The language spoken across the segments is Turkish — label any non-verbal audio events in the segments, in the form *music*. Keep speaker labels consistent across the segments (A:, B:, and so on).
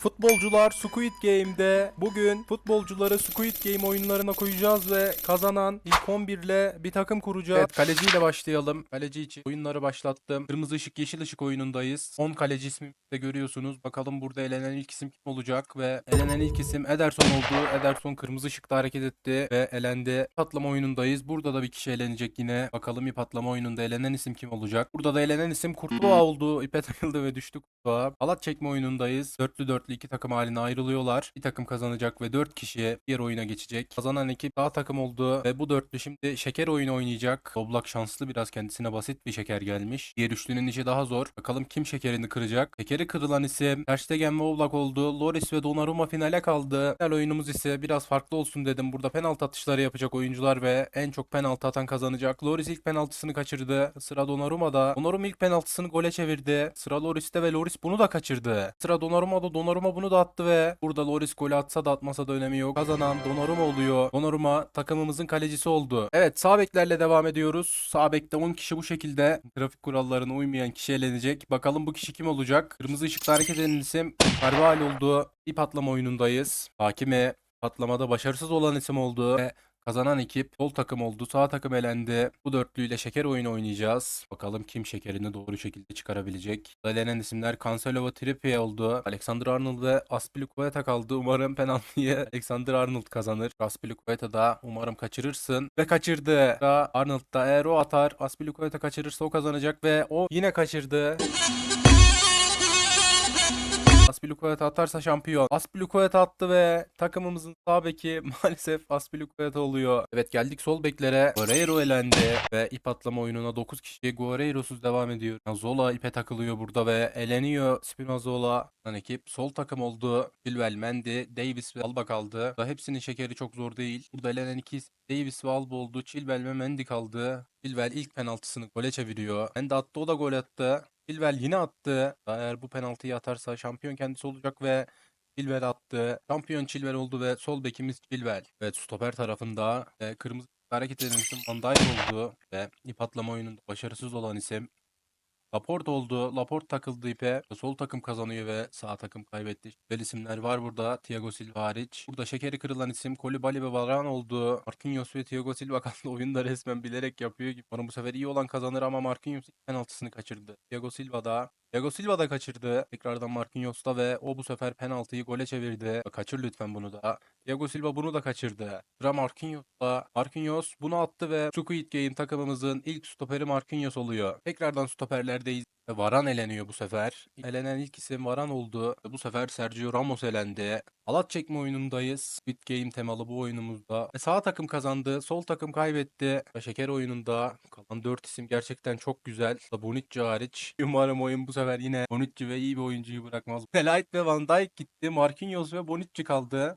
A: Futbolcular Squid Game'de bugün futbolcuları Squid Game oyunlarına koyacağız ve kazanan ilk 11 ile bir takım kuracağız. Evet kaleciyle başlayalım. Kaleci için oyunları başlattım. Kırmızı ışık yeşil ışık oyunundayız. 10 kaleci ismini de görüyorsunuz. Bakalım burada elenen ilk isim kim olacak ve elenen ilk isim Ederson oldu. Ederson kırmızı ışıkta hareket etti ve elendi. Patlama oyunundayız. Burada da bir kişi elenecek yine. Bakalım bir patlama oyununda elenen isim kim olacak? Burada da elenen isim Kurtuğa oldu. İpe takıldı ve düştü Kurtuğa. Halat çekme oyunundayız. Dörtlü dörtlü iki takım haline ayrılıyorlar. Bir takım kazanacak ve dört kişi diğer oyuna geçecek. Kazanan ekip daha takım oldu ve bu dörtlü şimdi şeker oyunu oynayacak. Oblak şanslı biraz kendisine basit bir şeker gelmiş. Diğer üçlünün işi daha zor. Bakalım kim şekerini kıracak. Şekeri kırılan isim Ter Stegen ve Oblak oldu. Loris ve Donnarumma finale kaldı. Final oyunumuz ise biraz farklı olsun dedim. Burada penaltı atışları yapacak oyuncular ve en çok penaltı atan kazanacak. Loris ilk penaltısını kaçırdı. Sıra Donnarumma'da. Donnarumma ilk penaltısını gole çevirdi. Sıra Loris'te ve Loris bunu da kaçırdı. Sıra Donnarumma'da. Donnarumma bunu da attı ve burada Loris golü atsa da atmasa da önemi yok. Kazanan Donnarumma oluyor. Donnarumma takımımızın kalecisi oldu. Evet sağ beklerle devam ediyoruz. Sağ bekte 10 kişi bu şekilde trafik kurallarına uymayan kişi elenecek. Bakalım bu kişi kim olacak? Kırmızı ışıkta hareket eden isim Carvalho oldu. Bir patlama oyunundayız. Hakime patlamada başarısız olan isim oldu. Ve Kazanan ekip sol takım oldu. Sağ takım elendi. Bu dörtlüyle şeker oyunu oynayacağız. Bakalım kim şekerini doğru şekilde çıkarabilecek. Elenen isimler Cancelo ve Trippier oldu. Alexander Arnold ve Aspilicueta kaldı. Umarım penaltıyı Alexander Arnold kazanır. Aspilicueta da umarım kaçırırsın. Ve kaçırdı. Arnold da eğer o atar Aspilicueta kaçırırsa o kazanacak ve o yine kaçırdı. Aspilicueta atarsa şampiyon. Aspilicueta attı ve takımımızın sağ beki *laughs* maalesef Aspilicueta oluyor. Evet geldik sol beklere. Guerreiro elendi ve ip atlama oyununa 9 kişi Guerreiro'suz devam ediyor. Zola ipe takılıyor burada ve eleniyor Spinazzola. Lan ekip sol takım oldu. Chilwell, Mendy, Davis ve Alba kaldı. Da hepsinin şekeri çok zor değil. Burada elenen iki Davis ve Alba oldu. Chilwell ve Mendy kaldı. Chilwell ilk penaltısını gole çeviriyor. Mendy attı o da gol attı. Chilwell yine attı. Eğer bu penaltıyı atarsa şampiyon kendisi olacak ve Chilwell attı. Şampiyon Chilwell oldu ve sol bekimiz Chilwell. Evet stoper tarafında e, kırmızı hareket eden isim Van Dijk oldu ve ip atlama oyununda başarısız olan isim Laporte oldu. Laporte takıldı ipe. Sol takım kazanıyor ve sağ takım kaybetti. Güzel isimler var burada. Thiago Silva hariç. Burada şekeri kırılan isim Koulibaly ve Varane oldu. Marquinhos ve Thiago Silva *laughs* kaldı. Oyunda resmen bilerek yapıyor gibi. Umarım bu sefer iyi olan kazanır ama Marquinhos penaltısını kaçırdı. Thiago Silva da Thiago Silva da kaçırdı. Tekrardan Marquinhos'ta ve o bu sefer penaltıyı gole çevirdi. Kaçır lütfen bunu da. Thiago Silva bunu da kaçırdı. Sıra Marquinhos'ta. Marquinhos bunu attı ve Squid Game takımımızın ilk stoperi Marquinhos oluyor. Tekrardan stoperlerdeyiz. Varan eleniyor bu sefer. Elenen ilk isim Varan oldu. Bu sefer Sergio Ramos elendi. Halat çekme oyunundayız. Squid Game temalı bu oyunumuzda. Ve sağ takım kazandı. Sol takım kaybetti. Ve şeker oyununda kalan 4 isim gerçekten çok güzel. Bonucci hariç. Umarım oyun bu sefer yine Bonucci ve iyi bir oyuncuyu bırakmaz. Delight ve Van Dijk gitti. Marquinhos ve Bonucci kaldı.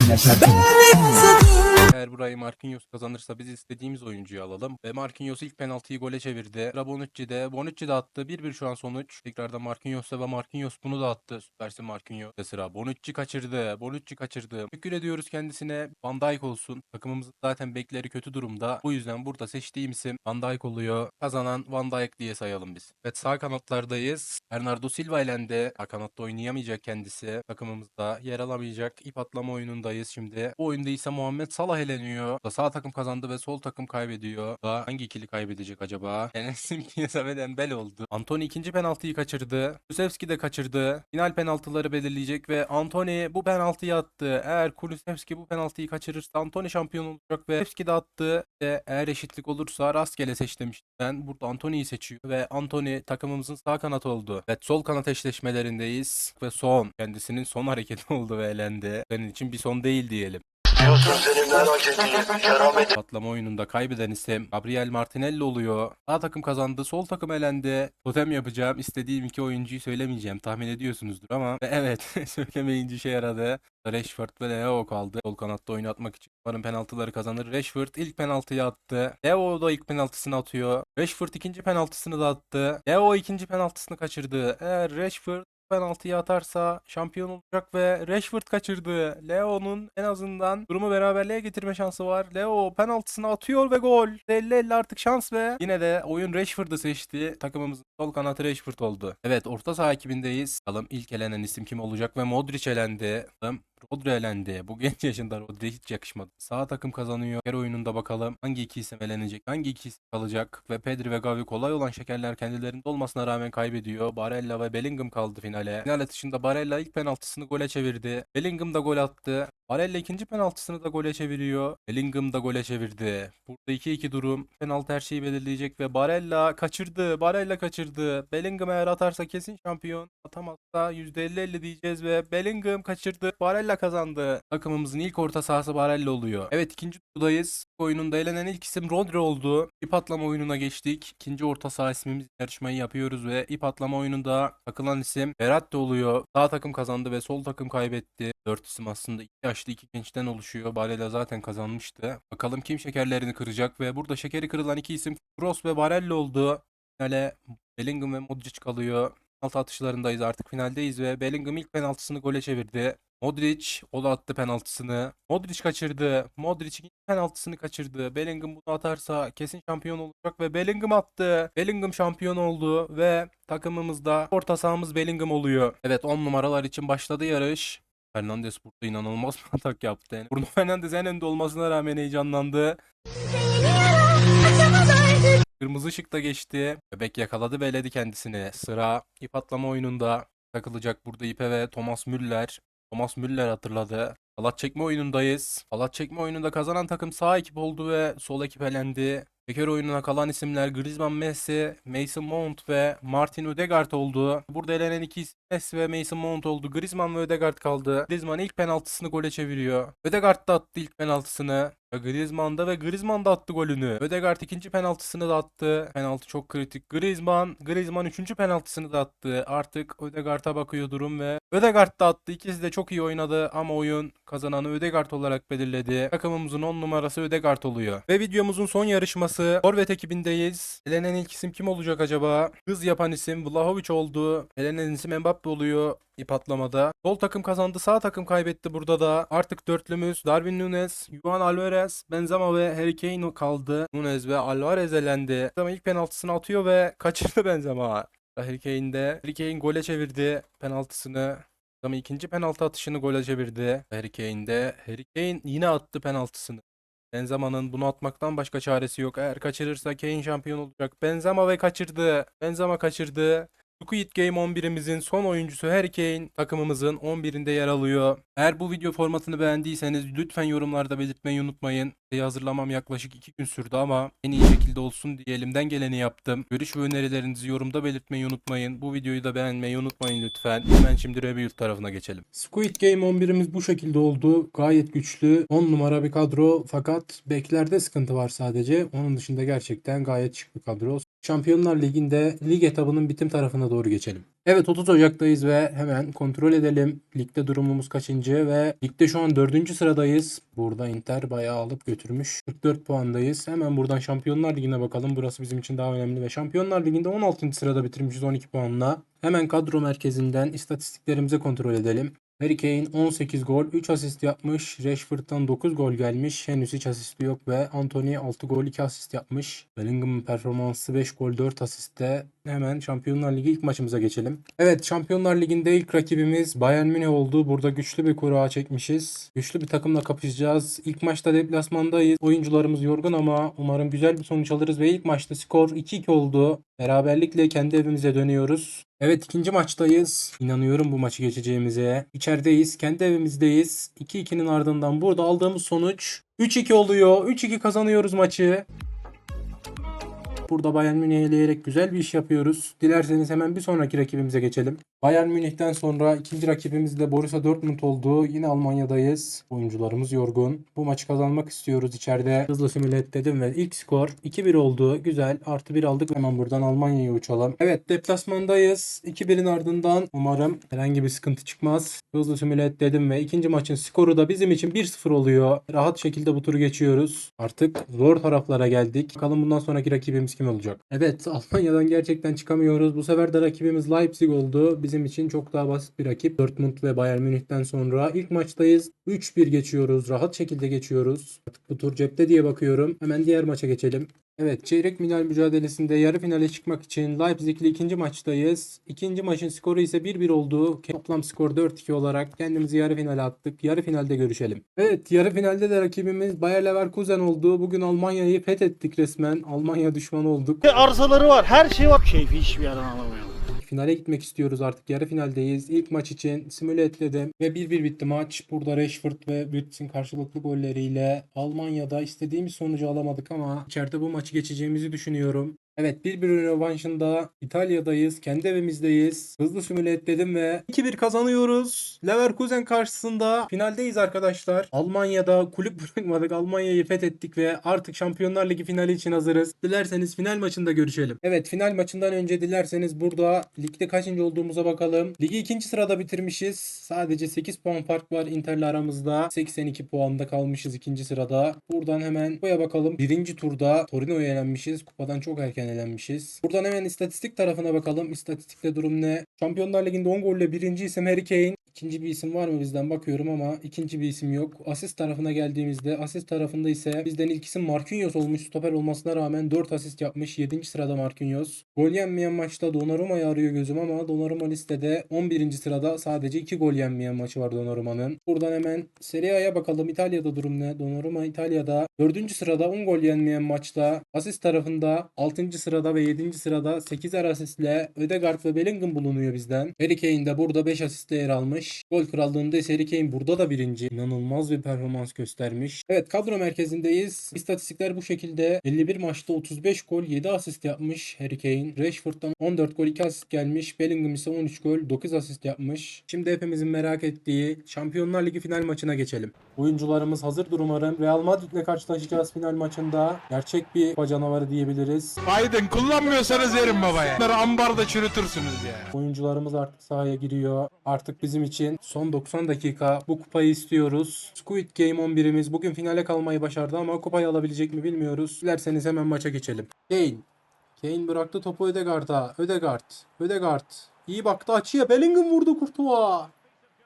A: Eğer burayı Marquinhos kazanırsa biz istediğimiz oyuncuyu alalım. Ve Marquinhos ilk penaltıyı gole çevirdi. Sıra Bonucci de. Bonucci de attı. 1-1 şu an sonuç. Tekrardan Marquinhos ve Marquinhos bunu da attı. Süpersin Marquinhos. Ve sıra Bonucci kaçırdı. Bonucci kaçırdı. Teşekkür ediyoruz kendisine. Van Dijk olsun. Takımımızın zaten bekleri kötü durumda. Bu yüzden burada seçtiğim isim Van Dijk oluyor. Kazanan Van Dijk diye sayalım biz. Evet sağ kanatlardayız. Bernardo Silva elendi. Sağ kanatta oynayamayacak kendisi. Takımımızda yer alamayacak. İp atlama oyunundayız şimdi. Bu oyunda ise Muhammed Salah eleniyor. Sağ takım kazandı ve sol takım kaybediyor. Da hangi ikili kaybedecek acaba? *laughs* Enes Kimyasa ve Dembel oldu. Antony ikinci penaltıyı kaçırdı. Kulusevski de kaçırdı. Final penaltıları belirleyecek ve Antony bu penaltıyı attı. Eğer Kulusevski bu penaltıyı kaçırırsa Antony şampiyon olacak ve Kulusevski de attı. Ve eğer eşitlik olursa rastgele seç demiştim. Ben burada Antony'yi seçiyor ve Antony takımımızın sağ kanatı oldu. Evet sol kanat eşleşmelerindeyiz ve son kendisinin son hareketi *laughs* oldu ve elendi. Senin için bir son değil diyelim.
B: Diyorsun seni merak ettiğim keramet
A: Patlama oyununda kaybeden isim Gabriel Martinelli oluyor. Sağ takım kazandı, sol takım elendi. Totem yapacağım. İstediğim iki oyuncuyu söylemeyeceğim. Tahmin ediyorsunuzdur ama ve *laughs* evet söylemeyince işe yaradı. Rashford ve Leo kaldı. Sol kanatta oynatmak için. Umarım penaltıları kazanır. Rashford ilk penaltıyı attı. Leo da ilk penaltısını atıyor. Rashford ikinci penaltısını da attı. Leo ikinci penaltısını kaçırdı. Eğer Rashford penaltıyı atarsa şampiyon olacak ve Rashford kaçırdı. Leo'nun en azından durumu beraberliğe getirme şansı var. Leo penaltısını atıyor ve gol. 50-50 artık şans ve yine de oyun Rashford'ı seçti. Takımımızın sol kanatı Rashford oldu. Evet orta saha ekibindeyiz. Bakalım ilk elenen isim kim olacak ve Modric elendi. Bakalım Rodri elendi. *laughs* Bu genç yaşında Rodri hiç yakışmadı. Sağ takım kazanıyor. Her oyununda bakalım hangi iki isim elenecek, hangi iki isim kalacak ve Pedri ve Gavi kolay olan şekerler kendilerinde olmasına rağmen kaybediyor. Barella ve Bellingham kaldı finale. Final atışında Barella ilk penaltısını gole çevirdi. Bellingham da gol attı. Barella ikinci penaltısını da gole çeviriyor. Bellingham da gole çevirdi. Burada 2-2 durum. Penaltı her şeyi belirleyecek ve Barella kaçırdı. Barella kaçırdı. Bellingham eğer atarsa kesin şampiyon. Atamazsa %50-50 diyeceğiz ve Bellingham kaçırdı. Barella kazandı. Takımımızın ilk orta sahası Barella oluyor. Evet ikinci turdayız. Oyununda elenen ilk isim Rodri oldu. İp atlama oyununa geçtik. İkinci orta saha ismimiz yarışmayı yapıyoruz ve ip atlama oyununda takılan isim Verratti oluyor. Sağ takım kazandı ve sol takım kaybetti. Dört isim aslında iki yaşlı iki gençten oluşuyor. Barella zaten kazanmıştı. Bakalım kim şekerlerini kıracak ve burada şekeri kırılan iki isim Kroos ve Barella oldu. Finale Bellingham ve Modric kalıyor. Penaltı atışlarındayız artık finaldeyiz ve Bellingham ilk penaltısını gole çevirdi. Modric o da attı penaltısını. Modric kaçırdı. Modric ilk penaltısını kaçırdı. Bellingham bunu atarsa kesin şampiyon olacak ve Bellingham attı. Bellingham şampiyon oldu ve takımımızda orta sahamız Bellingham oluyor. Evet 10 numaralar için başladı yarış. Fernandes burada inanılmaz bir atak yaptı. Yani Bruno Fernandes en önde olmasına rağmen heyecanlandı. Kırmızı ışık da geçti. Bebek yakaladı ve eledi kendisini. Sıra ip atlama oyununda takılacak burada ipe ve Thomas Müller. Thomas Müller hatırladı. Halat çekme oyunundayız. Halat çekme oyununda kazanan takım sağ ekip oldu ve sol ekip elendi. Şeker oyununa kalan isimler Griezmann Messi, Mason Mount ve Martin Ödegaard oldu. Burada elenen iki isim Messi ve Mason Mount oldu. Griezmann ve Ödegaard kaldı. Griezmann ilk penaltısını gole çeviriyor. Ödegaard da attı ilk penaltısını. Ve Griezmann da ve Griezmann da attı golünü. Ödegaard ikinci penaltısını da attı. Penaltı çok kritik. Griezmann, Griezmann üçüncü penaltısını da attı. Artık Ödegaard'a bakıyor durum ve Ödegaard da attı. İkisi de çok iyi oynadı ama oyun kazananı Ödegaard olarak belirledi. Takımımızın 10 numarası Ödegaard oluyor. Ve videomuzun son yarışması Forvet ekibindeyiz. Elenen ilk isim kim olacak acaba? Hız yapan isim Vlahovic oldu. Elenen isim Mbappe oluyor ip atlamada. Sol takım kazandı, sağ takım kaybetti burada da. Artık dörtlümüz Darwin Nunes, Juan Alvarez, Benzema ve Harry Kane kaldı. Nunes ve Alvarez elendi. Benzema ilk penaltısını atıyor ve kaçırdı *laughs* Benzema. Harry Kane de. Harry Kane gole çevirdi penaltısını. Ama ikinci penaltı atışını gole çevirdi. Harry Kane de. Harry Kane yine attı penaltısını. Benzema'nın bunu atmaktan başka çaresi yok. Eğer kaçırırsa Kane şampiyon olacak. Benzema ve kaçırdı. Benzema kaçırdı. Squid Game 11'imizin son oyuncusu Harry Kane takımımızın 11'inde yer alıyor. Eğer bu video formatını beğendiyseniz lütfen yorumlarda belirtmeyi unutmayın. Videoyu hazırlamam yaklaşık 2 gün sürdü ama en iyi şekilde olsun diye elimden geleni yaptım. Görüş ve önerilerinizi yorumda belirtmeyi unutmayın. Bu videoyu da beğenmeyi unutmayın lütfen. Hemen şimdi Rebuild tarafına geçelim. Squid Game 11'imiz bu şekilde oldu. Gayet güçlü. 10 numara bir kadro fakat beklerde sıkıntı var sadece. Onun dışında gerçekten gayet şık bir kadro. Şampiyonlar Ligi'nde lig etabının bitim tarafına doğru geçelim. Evet 30 Ocak'tayız ve hemen kontrol edelim. Ligde durumumuz kaçıncı ve ligde şu an 4. sıradayız. Burada Inter bayağı alıp götürmüş. 44 puandayız. Hemen buradan Şampiyonlar Ligi'ne bakalım. Burası bizim için daha önemli ve Şampiyonlar Ligi'nde 16. sırada bitirmişiz 12 puanla. Hemen kadro merkezinden istatistiklerimize kontrol edelim. Harry Kane 18 gol, 3 asist yapmış. Rashford'dan 9 gol gelmiş. Henüz hiç asisti yok ve Anthony 6 gol, 2 asist yapmış. Bellingham'ın performansı 5 gol, 4 asiste. Hemen Şampiyonlar Ligi ilk maçımıza geçelim. Evet Şampiyonlar Ligi'nde ilk rakibimiz Bayern Münih oldu. Burada güçlü bir kura çekmişiz. Güçlü bir takımla kapışacağız. İlk maçta deplasmandayız. Oyuncularımız yorgun ama umarım güzel bir sonuç alırız ve ilk maçta skor 2-2 oldu. Beraberlikle kendi evimize dönüyoruz. Evet ikinci maçtayız. İnanıyorum bu maçı geçeceğimize. İçerideyiz. Kendi evimizdeyiz. 2-2'nin ardından burada aldığımız sonuç 3-2 oluyor. 3-2 kazanıyoruz maçı. Burada Bayern Münih'i eleyerek güzel bir iş yapıyoruz. Dilerseniz hemen bir sonraki rakibimize geçelim. Bayern Münih'ten sonra ikinci rakibimiz de Borussia Dortmund oldu. Yine Almanya'dayız. Oyuncularımız yorgun. Bu maçı kazanmak istiyoruz içeride. Hızlı simüle dedim ve ilk skor 2-1 oldu. Güzel. Artı 1 aldık. Hemen buradan Almanya'ya uçalım. Evet deplasmandayız. 2-1'in ardından umarım herhangi bir sıkıntı çıkmaz. Hızlı simüle dedim ve ikinci maçın skoru da bizim için 1-0 oluyor. Rahat şekilde bu turu geçiyoruz. Artık zor taraflara geldik. Bakalım bundan sonraki rakibimiz kim kim olacak? Evet *laughs* Almanya'dan gerçekten çıkamıyoruz. Bu sefer de rakibimiz Leipzig oldu. Bizim için çok daha basit bir rakip. Dortmund ve Bayern Münih'ten sonra ilk maçtayız. 3-1 geçiyoruz. Rahat şekilde geçiyoruz. Artık bu tur cepte diye bakıyorum. Hemen diğer maça geçelim. Evet çeyrek final mücadelesinde yarı finale çıkmak için Leipzig'le ikinci maçtayız. İkinci maçın skoru ise 1-1 oldu. Toplam skor 4-2 olarak kendimizi yarı finale attık. Yarı finalde görüşelim. Evet yarı finalde de rakibimiz Bayer Leverkusen oldu. Bugün Almanya'yı fethettik resmen. Almanya düşmanı olduk.
C: arsaları var, her şey var. Keyfi hiçbir yerden alamıyorum.
A: Finale gitmek istiyoruz artık. Yarı finaldeyiz. İlk maç için simüle etledim ve 1-1 bitti maç. Burada Rashford ve Wirtz'in karşılıklı golleriyle Almanya'da istediğimiz sonucu alamadık ama içeride bu maçı geçeceğimizi düşünüyorum. Evet 1-1 rövanşında İtalya'dayız. Kendi evimizdeyiz. Hızlı simüle etledim ve 2-1 kazanıyoruz. Leverkusen karşısında finaldeyiz arkadaşlar. Almanya'da kulüp *laughs* bırakmadık. Almanya'yı fethettik ve artık Şampiyonlar Ligi finali için hazırız. Dilerseniz final maçında görüşelim. Evet final maçından önce dilerseniz burada ligde kaçıncı olduğumuza bakalım. Ligi ikinci sırada bitirmişiz. Sadece 8 puan fark var Inter'le aramızda. 82 puanda kalmışız ikinci sırada. Buradan hemen kupaya bakalım. Birinci turda Torino'ya elenmişiz. Kupadan çok erken elenmişiz. Buradan hemen istatistik tarafına bakalım. İstatistikte durum ne? Şampiyonlar Ligi'nde 10 golle birinci isim Harry Kane. İkinci bir isim var mı bizden bakıyorum ama ikinci bir isim yok. Asist tarafına geldiğimizde asist tarafında ise bizden ilk isim Marquinhos olmuş. Stoper olmasına rağmen 4 asist yapmış. 7. sırada Marquinhos. Gol yenmeyen maçta Donnarumma'yı arıyor gözüm ama Donnarumma listede 11. sırada sadece 2 gol yenmeyen maçı var Donnarumma'nın. Buradan hemen Serie A'ya bakalım. İtalya'da durum ne? Donnarumma İtalya'da 4. sırada 10 gol yenmeyen maçta. Asist tarafında 6. sırada ve 7. sırada 8'er asistle Ödegaard ve Bellingham bulunuyor bizden. Harry Kane de burada 5 asistle yer almış. Gol krallığında ise Harry Kane burada da birinci. İnanılmaz bir performans göstermiş. Evet kadro merkezindeyiz. İstatistikler bu şekilde. 51 maçta 35 gol 7 asist yapmış Harry Kane. Rashford'dan 14 gol 2 asist gelmiş. Bellingham ise 13 gol 9 asist yapmış. Şimdi hepimizin merak ettiği Şampiyonlar Ligi final maçına geçelim. Oyuncularımız hazırdır umarım. Real Madrid'le karşılaşacağız final maçında. Gerçek bir kupa canavarı diyebiliriz.
D: Biden kullanmıyorsanız verin babaya. Bunları ambarda çürütürsünüz ya.
A: Oyuncularımız artık sahaya giriyor. Artık bizim için son 90 dakika bu kupayı istiyoruz. Squid Game 11'imiz bugün finale kalmayı başardı ama kupayı alabilecek mi bilmiyoruz. Dilerseniz hemen maça geçelim. Kane. Kane bıraktı topu Ödegaard'a. Ödegaard. Ödegaard. İyi baktı açıya. Bellingham vurdu Kurtuğa.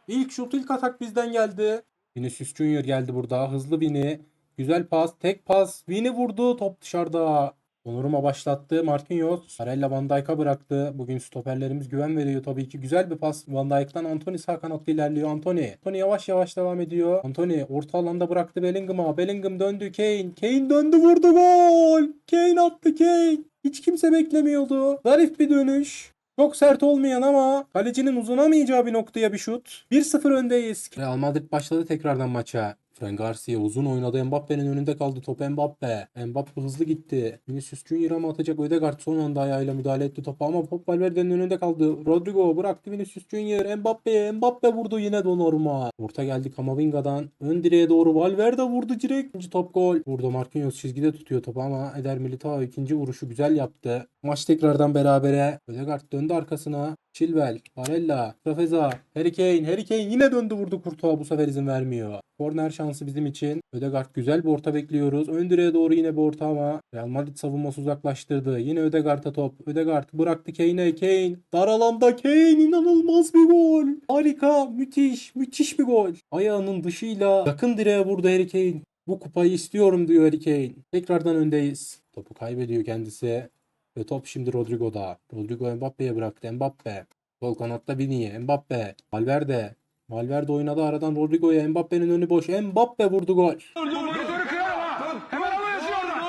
A: İlk şut ilk atak bizden geldi. Vinicius Junior geldi burada. Hızlı Vini. Güzel pas. Tek pas. Vini vurdu. Top dışarıda. Onuruma başlattı. Marquinhos. Barella Van Dijk'a bıraktı. Bugün stoperlerimiz güven veriyor tabii ki. Güzel bir pas Van Dijk'tan. Anthony sağ kanatta ilerliyor. Anthony. Anthony yavaş yavaş devam ediyor. Anthony orta alanda bıraktı Bellingham'a. Bellingham döndü. Kane. Kane döndü vurdu gol. Kane attı Kane. Hiç kimse beklemiyordu. Zarif bir dönüş. Çok sert olmayan ama kalecinin uzanamayacağı bir noktaya bir şut. 1-0 öndeyiz. Real Madrid başladı tekrardan maça. Fran Garcia uzun oynadı. Mbappe'nin önünde kaldı. Top Mbappe. Mbappe hızlı gitti. Vinicius Junior'a mı atacak? Ödegaard son anda ayağıyla müdahale etti topa ama top Valverde'nin önünde kaldı. Rodrigo bıraktı Vinicius Junior. Mbappe'ye. Mbappe vurdu yine Donnarumma. Orta geldi Kamavinga'dan. Ön direğe doğru Valverde vurdu direkt. İkinci top gol. Burada Marquinhos çizgide tutuyor topu ama Eder Militao ikinci vuruşu güzel yaptı. Maç tekrardan berabere. Ödegaard döndü arkasına. Chilwell, Barella, Trafeza, Harry Kane. Harry Kane yine döndü vurdu Kurtuğa bu sefer izin vermiyor. Korner şansı bizim için. Ödegaard güzel bir orta bekliyoruz. Ön doğru yine bir orta ama Real Madrid savunması uzaklaştırdı. Yine Ödegaard'a top. Ödegaard bıraktı Kane'e. Kane. Dar alanda Kane. inanılmaz bir gol. Harika. Müthiş. Müthiş bir gol. Ayağının dışıyla yakın direğe vurdu Harry Kane. Bu kupayı istiyorum diyor Harry Kane. Tekrardan öndeyiz. Topu kaybediyor kendisi. Ve top şimdi Rodrigo'da. Rodrigo Mbappe'ye bıraktı. Mbappe. Sol kanatta Vini. Mbappe. Valverde. Valverde oynadı aradan Rodrigo'ya. Mbappe'nin önü boş. Mbappe vurdu gol.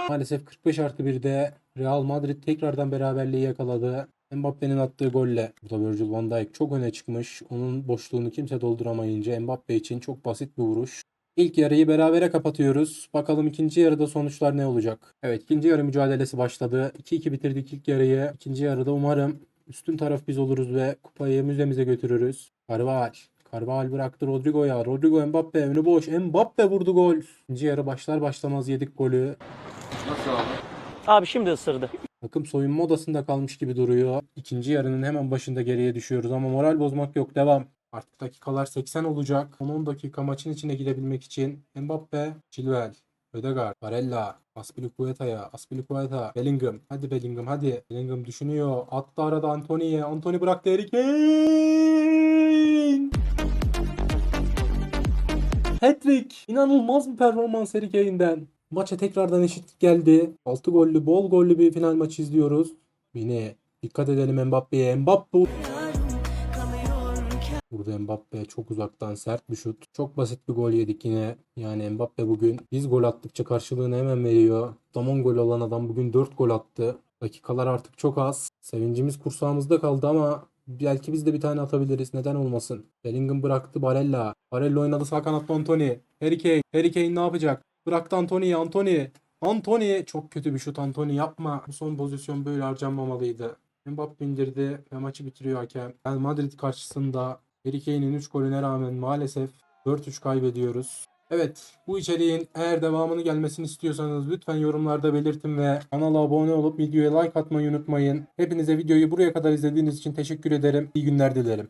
A: Maalesef 45 artı 1'de Real Madrid tekrardan beraberliği yakaladı. Mbappe'nin attığı golle. Burada Virgil van Dijk çok öne çıkmış. Onun boşluğunu kimse dolduramayınca Mbappe için çok basit bir vuruş. İlk yarıyı berabere kapatıyoruz. Bakalım ikinci yarıda sonuçlar ne olacak? Evet ikinci yarı mücadelesi başladı. 2-2 bitirdik ilk yarıyı. İkinci yarıda umarım üstün taraf biz oluruz ve kupayı müzemize götürürüz. Carval. Carval bıraktı Rodrigo'ya. Rodrigo Mbappe önü boş. Mbappe vurdu gol. İkinci yarı başlar başlamaz yedik golü.
C: Abi şimdi ısırdı.
A: Takım soyunma odasında kalmış gibi duruyor. İkinci yarının hemen başında geriye düşüyoruz ama moral bozmak yok. Devam. Artık dakikalar 80 olacak. 10-10 dakika maçın içine girebilmek için Mbappe, Chilwell. Ödegaard, Barella, Aspilicueta'ya, Aspilicueta, Bellingham. Hadi Bellingham hadi. Bellingham düşünüyor. Attı arada Antony'ye. Antony bıraktı Harry Kane. Hat-trick. İnanılmaz bir performans Harry Kane'den. Maça tekrardan eşitlik geldi. 6 gollü, bol gollü bir final maçı izliyoruz. Yine dikkat edelim Mbappe'ye. Mbappe Burada Mbappe çok uzaktan sert bir şut. Çok basit bir gol yedik yine. Yani Mbappe bugün biz gol attıkça karşılığını hemen veriyor. Tamam gol olan adam bugün 4 gol attı. Dakikalar artık çok az. Sevincimiz kursağımızda kaldı ama belki biz de bir tane atabiliriz. Neden olmasın? Bellingham bıraktı Barella. Barella oynadı sağ kanatta Antony. Harry Kane. Harry Kane ne yapacak? Bıraktı Antony'yi. Antony. Antony. Çok kötü bir şut Antony yapma. Bu son pozisyon böyle harcanmamalıydı. Mbappe indirdi ve maçı bitiriyor hakem. Real Madrid karşısında Harry Kane'in 3 golüne rağmen maalesef 4-3 kaybediyoruz. Evet bu içeriğin eğer devamını gelmesini istiyorsanız lütfen yorumlarda belirtin ve kanala abone olup videoya like atmayı unutmayın. Hepinize videoyu buraya kadar izlediğiniz için teşekkür ederim. İyi günler dilerim.